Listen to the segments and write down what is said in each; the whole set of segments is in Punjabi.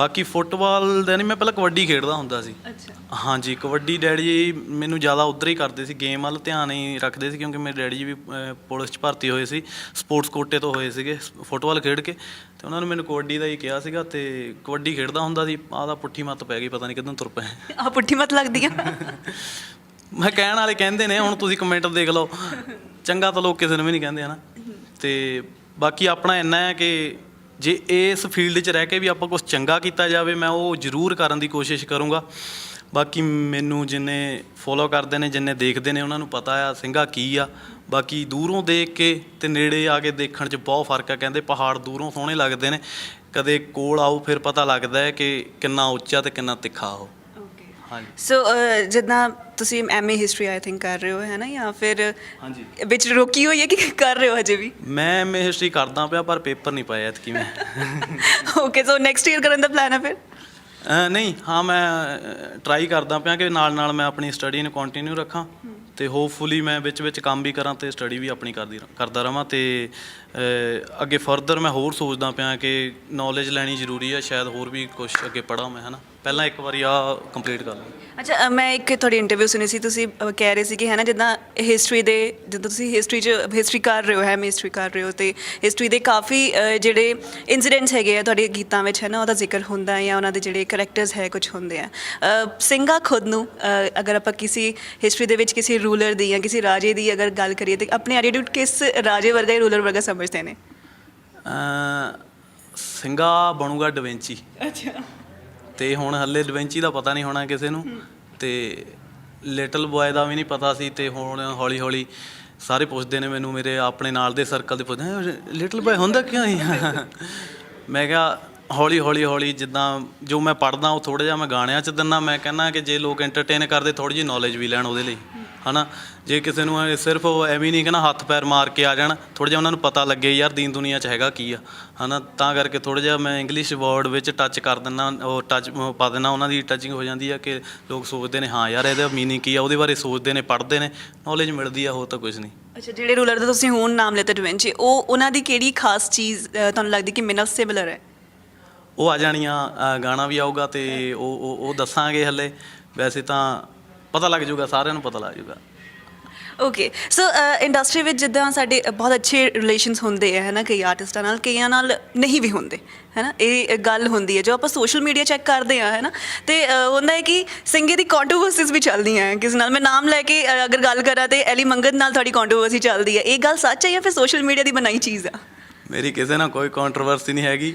ਬਾਕੀ ਫੁੱਟਬਾਲ ਦਾ ਨਹੀਂ ਮੈਂ ਪਹਿਲਾਂ ਕਬੱਡੀ ਖੇਡਦਾ ਹੁੰਦਾ ਸੀ। ਅੱਛਾ। ਹਾਂਜੀ ਕਬੱਡੀ ਡੈਡੀ ਜੀ ਮੈਨੂੰ ਜ਼ਿਆਦਾ ਉਧਰ ਹੀ ਕਰਦੇ ਸੀ ਗੇਮ ਵੱਲ ਧਿਆਨ ਹੀ ਰੱਖਦੇ ਸੀ ਕਿਉਂਕਿ ਮੇਰੇ ਡੈਡੀ ਜੀ ਵੀ ਅਹ, ਪੁਲਿਸ 'ਚ ਭਰਤੀ ਹੋਏ ਸੀ ਸਪੋਰਟਸ ਕੋਟੇ ਤੋਂ ਹੋਏ ਸੀਗੇ ਫੁੱਟਬਾਲ ਖੇਡ ਕੇ। ਤੇ ਉਹਨਾਂ ਨੇ ਮੈਨੂੰ ਕਬੱਡੀ ਦਾ ਹੀ ਕਿਹਾ ਸੀਗਾ ਤੇ ਕਬੱਡੀ ਖੇਡਦਾ ਹੁੰਦਾ ਸੀ ਆਹ ਦਾ ਪੁੱਠੀ ਮੱਤ ਪੈ ਗਈ ਪਤਾ ਨਹੀਂ ਕਿਦੋਂ ਤੁਰ ਪਏ। ਆ ਪੁੱਠੀ ਮਤ ਲੱਗਦੀ ਆ। ਮੈਂ ਕਹਿਣ ਵਾਲੇ ਕਹਿੰਦੇ ਨੇ ਹੁਣ ਤੁਸੀਂ ਕਮੈਂਟ ਦੇਖ ਲਓ। ਚੰਗਾ ਤਾਂ ਲੋਕ ਕਿਸੇ ਨੂੰ ਵੀ ਨਹੀਂ ਕਹਿੰਦੇ ਹਨਾ। ਤੇ ਬਾਕੀ ਆਪਣਾ ਇੰਨਾ ਹੈ ਕਿ ਜੇ ਇਸ ਫੀਲਡ 'ਚ ਰਹਿ ਕੇ ਵੀ ਆਪਾਂ ਕੁਝ ਚੰਗਾ ਕੀਤਾ ਜਾਵੇ, ਮੈਂ ਉਹ ਜ਼ਰੂਰ ਕਰਨ ਦੀ ਕੋਸ਼ਿਸ਼ ਕਰੂੰਗਾ। ਬਾਕੀ ਮੈਨੂੰ ਜਿੰਨੇ ਫੋਲੋ ਕਰਦੇ ਨੇ, ਜਿੰਨੇ ਦੇਖਦੇ ਨੇ, ਉਹਨਾਂ ਨੂੰ ਪਤਾ ਆ ਸਿੰਘਾ ਕੀ ਆ। ਬਾਕੀ ਦੂਰੋਂ ਦੇਖ ਕੇ ਤੇ ਨੇੜੇ ਆ ਕੇ ਦੇਖਣ 'ਚ ਬਹੁਤ ਫ਼ਰਕ ਆ, ਕਹਿੰਦੇ ਪਹਾੜ ਦੂਰੋਂ ਸੋਹਣੇ ਲੱਗਦੇ ਨੇ। ਕਦੇ ਕੋਲ ਆਓ, ਫਿਰ ਪਤਾ ਲੱਗਦਾ ਹੈ ਕਿ ਕਿੰਨਾ ਉੱਚਾ ਤੇ ਕਿੰਨਾ ਤਿੱਖਾ ਉਹ। ਸੋ ਜਿੱਦਾਂ ਤੁਸੀਂ ਐਮਏ ਹਿਸਟਰੀ ਆਈ ਥਿੰਕ ਕਰ ਰਹੇ ਹੋ ਹੈ ਨਾ? ਜਾਂ ਫਿਰ ਹਾਂਜੀ। ਵਿੱਚ ਰੋਕੀ ਹੋਈ ਹੈ ਕਿ ਕਰ ਰਹੇ ਹੋ ਅਜੇ ਵੀ? ਮੈਂ ਐਮਏ ਹਿਸਟਰੀ ਕਰਦਾ ਪਿਆ ਪਰ ਪੇਪਰ ਨਹੀਂ ਪਾਇਆ ਐਤਕੀ ਮੈਂ। ਓਕੇ ਸੋ ਨੈਕਸਟ ਈਅਰ ਕਰਨ ਦਾ ਪਲਾਨ ਹੈ ਫਿਰ? ਨਹੀਂ ਹਾਂ ਮੈਂ ਟਰਾਈ ਕਰਦਾ ਪਿਆ ਕਿ ਨਾਲ ਨਾਲ ਮੈਂ ਆਪਣੀ ਸਟੱਡੀ ਨੂੰ ਕੰਟੀਨਿਊ ਰੱਖਾਂ ਤੇ ਹੋਪਫੁਲੀ ਮੈਂ ਵਿੱਚ ਵਿੱਚ ਕੰਮ ਵੀ ਕਰਾਂ ਤੇ ਸਟੱਡੀ ਵੀ ਆਪਣੀ ਕਰਦੀ ਕਰਦਾ ਰਵਾਂ ਤੇ ਅੱਗੇ ਫਰਦਰ ਮੈਂ ਹੋਰ ਸੋਚਦਾ ਪਿਆ ਕਿ ਨੌਲੇਜ ਲੈਣੀ ਜ਼ਰੂਰੀ ਹੈ ਸ਼ਾਇਦ ਹੋਰ ਵੀ ਕੁਝ ਅੱਗੇ ਪੜਾਂ ਮੈਂ ਹਨਾ ਪਹਿਲਾਂ ਇੱਕ ਵਾਰੀ ਆ ਕੰਪਲੀਟ ਕਰ ਲਾਂ ਅੱਛਾ ਅ, ਮੈਂ ਇੱਕ ਤੁਹਾਡੀ ਇੰਟਰਵਿਊ ਸੁਣੀ ਸੀ ਤੁਸੀਂ ਅ, ਕਹਿ ਰਹੇ ਸੀ ਕਿ ਹੈ ਨਾ ਜਿੱਦਾਂ ਹਿਸਟਰੀ ਦੇ ਜਦੋਂ ਤੁਸੀਂ ਹਿਸਟਰੀ 'ਚ ਹਿਸਟਰੀ ਕਰ ਰਹੇ ਹੋ ਹੈ ਹਿਸਟਰੀ ਕਰ ਰਹੇ ਹੋ ਤੇ ਹਿਸਟਰੀ ਦੇ ਕਾਫੀ ਅ, ਜਿਹੜੇ ਇਨਸੀਡੈਂਟਸ ਹੈਗੇ ਆ ਤੁਹਾਡੇ ਗੀਤਾਂ ਵਿੱਚ ਹੈ ਨਾ ਉਹਦਾ ਜ਼ਿਕਰ ਹੁੰਦਾ ਹੈ ਜਾਂ ਉਹਨਾਂ ਦੇ ਜਿਹੜੇ ਕੈਰੈਕਟਰਸ ਹੈ ਕੁਝ ਹੁੰਦੇ ਆ। ਅ, ਸਿੰਘਾ ਖੁਦ ਨੂੰ ਅ, ਅਗਰ ਆਪਾਂ ਕਿਸੇ ਹਿਸਟਰੀ ਦੇ ਵਿੱਚ ਕਿਸੇ ਰੂਲਰ ਦੀ ਜਾਂ ਕਿਸੇ ਰਾਜੇ ਦੀ ਅਗਰ ਗੱਲ ਕਰੀਏ ਤੇ ਆਪਣੀ ਐਟੀਟਿਊਡ ਕਿਸ ਰਾਜੇ ਵਰਗਾ ਜਾਂ ਰੂਲਰ ਵਰਗਾ ਸਮਝਦੇ ਨੇ? ਅਹ, ਸਿੰਘਾ ਬਣੂਗਾ ਡਵੈਂਚੀ ਅੱਛਾ। ਤੇ ਹੁਣ ਹੱਲੇ ਡਵੈਂਚੀ ਦਾ ਪਤਾ ਨਹੀਂ ਹੋਣਾ ਕਿਸੇ ਨੂੰ। ਤੇ ਲਿਟਲ ਬॉय ਦਾ ਵੀ ਨਹੀਂ ਪਤਾ ਸੀ ਤੇ ਹੁਣ ਹੌਲੀ ਹੌਲੀ ਸਾਰੇ ਪੁੱਛਦੇ ਨੇ ਮੈਨੂੰ ਮੇਰੇ ਆਪਣੇ ਨਾਲ ਦੇ ਸਰਕਲ ਦੇ ਪੁੱਛਦੇ ਲਿਟਲ ਬॉय ਹੁੰਦਾ ਕਿਉਂ ਨਹੀਂ ਮੈਂ ਕਿਹਾ ਹੌਲੀ ਹੌਲੀ ਹੌਲੀ ਜਿੱਦਾਂ ਜੋ ਮੈਂ ਪੜਦਾ ਉਹ ਥੋੜਾ ਜਿਹਾ ਮੈਂ ਗਾਣਿਆਂ 'ਚ ਦਿੰਦਾ, ਮੈਂ ਕਹਿੰਦਾ ਕਿ ਜੇ ਲੋਕ ਐਂਟਰਟੇਨ ਕਰਦੇ ਥੋੜੀ ਜਿਹੀ ਨੌਲੇਜ ਵੀ ਲੈਣ ਉਹਦੇ ਲਈ। ਹਨਾ? ਜੇ ਕਿਸੇ ਨੂੰ ਇਹ ਸਿਰਫ ਉਹ ਐਵੇਂ ਨਹੀਂ ਕਹਿੰਦਾ ਹੱਥ ਪੈਰ ਮਾਰ ਕੇ ਆ ਜਾਣ ਥੋੜਾ ਜਿਹਾ ਉਹਨਾਂ ਨੂੰ ਪਤਾ ਲੱਗੇ ਯਾਰ ਦੀਨ ਦੁਨੀਆ 'ਚ ਹੈਗਾ ਕੀ ਆ ਹਨਾ? ਤਾਂ ਕਰਕੇ ਥੋੜਾ ਜਿਹਾ ਮੈਂ ਇੰਗਲਿਸ਼ ਵਰਡ ਵਿੱਚ ਟੱਚ ਕਰ ਦਿੰਦਾ ਉਹ ਟੱਚ ਪਾ ਦਿੰਦਾ ਉਹਨਾਂ ਦੀ ਟੱਚਿੰਗ ਹੋ ਜਾਂਦੀ ਆ ਕਿ ਲੋਕ ਸੋਚਦੇ ਨੇ ਹਾਂ ਯਾਰ ਇਹਦਾ ਮੀਨਿੰਗ ਕੀ ਆ? ਉਹਦੇ ਬਾਰੇ ਸੋਚਦੇ ਨੇ ਪੜ੍ਹਦੇ ਨੇ ਨੌਲੇਜ ਮਿਲਦੀ ਆ ਹੋਰ ਤਾਂ ਕੁਝ ਨਹੀਂ। ਅੱਛਾ ਜਿਹੜੇ ਰੂਲਰ ਦਾ ਤੁਸੀਂ ਹੁਣ ਨਾਮ ਲਿਆ ਡਵੈਂਚੀ ਉਹ ਉਹਨਾਂ ਦੀ ਕਿਹੜੀ ਖਾਸ ਚੀਜ਼ ਤੁਹਾਨੂੰ ਲੱਗਦੀ ਕਿ ਮੇਰੇ ਸਿਮਿਲਰ ਹੈ? ਉਹ ਆ ਜਾਣੀਆਂ ਗਾਣਾ ਵੀ ਆਊਗਾ ਤੇ ਉਹ ਉਹ ਦੱਸਾਂਗੇ ਹੱਲੇ। ਵੈਸੇ ਤਾਂ ਪਤਾ ਲੱਗ ਜਾਊਗਾ ਸਾਰਿਆਂ ਨੂੰ ਪਤਾ ਲੱਗ ਜਾਊਗਾ। ਓਕੇ ਸੋ ਇੰਡਸਟਰੀ ਵਿੱਚ ਜਿੱਦਾਂ ਸਾਡੇ ਬਹੁਤ ਅੱਛੇ ਰਿਲੇਸ਼ਨਸ ਹੁੰਦੇ ਆ ਹੈ ਨਾ ਕਈ ਆਰਟਿਸਟਾਂ ਨਾਲ ਕਈਆਂ ਨਾਲ ਨਹੀਂ ਵੀ ਹੁੰਦੇ ਹੈ ਨਾ ਇਹ ਗੱਲ ਹੁੰਦੀ ਹੈ ਜੋ ਆਪਾਂ ਸੋਸ਼ਲ ਮੀਡੀਆ ਚੈੱਕ ਕਰਦੇ ਆ ਹੈ ਨਾ ਤੇ ਹੁੰਦਾ ਹੈ ਕਿ ਸਿੰਗੇ ਦੀ ਕੰਟਰੋਵਰਸੀਜ਼ ਵੀ ਚੱਲਦੀਆਂ ਹੈ ਕਿਸੇ ਨਾਲ ਮੈਂ ਨਾਮ ਲੈ ਕੇ ਅਗਰ ਗੱਲ ਕਰਾਂ ਤੇ ਐਲੀ ਮੰਗਤ ਨਾਲ ਤੁਹਾਡੀ ਕੰਟਰੋਵਰਸੀ ਚੱਲਦੀ ਹੈ ਇਹ ਗੱਲ ਸੱਚ ਹੈ ਜਾਂ ਫਿਰ ਸੋਸ਼ਲ ਮੀਡੀਆ ਦੀ ਬਣਾਈ ਚੀਜ਼ ਆ? ਮੇਰੀ ਕਿਸੇ ਨਾਲ ਕੋਈ ਕੰਟਰੋਵਰਸੀ ਨਹੀਂ ਹੈਗੀ।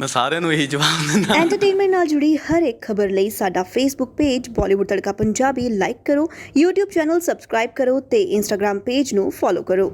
ਮੈਂ ਸਾਰਿਆਂ ਨੂੰ ਇਹੀ ਜਵਾਬ ਦਿੰਦਾ। ਐਂਟਰਟੇਨਮੈਂਟ ਨਾਲ ਜੁੜੀ ਹਰ ਇੱਕ ਖਬਰ ਲਈ ਸਾਡਾ Facebook page Bollywood Tadka Punjabi like ਕਰੋ, YouTube ਚੈਨਲ ਸਬਸਕ੍ਰਾਈਬ ਕਰੋ ਤੇ Instagram ਪੇਜ ਨੂੰ ਫੋਲੋ ਕਰੋ।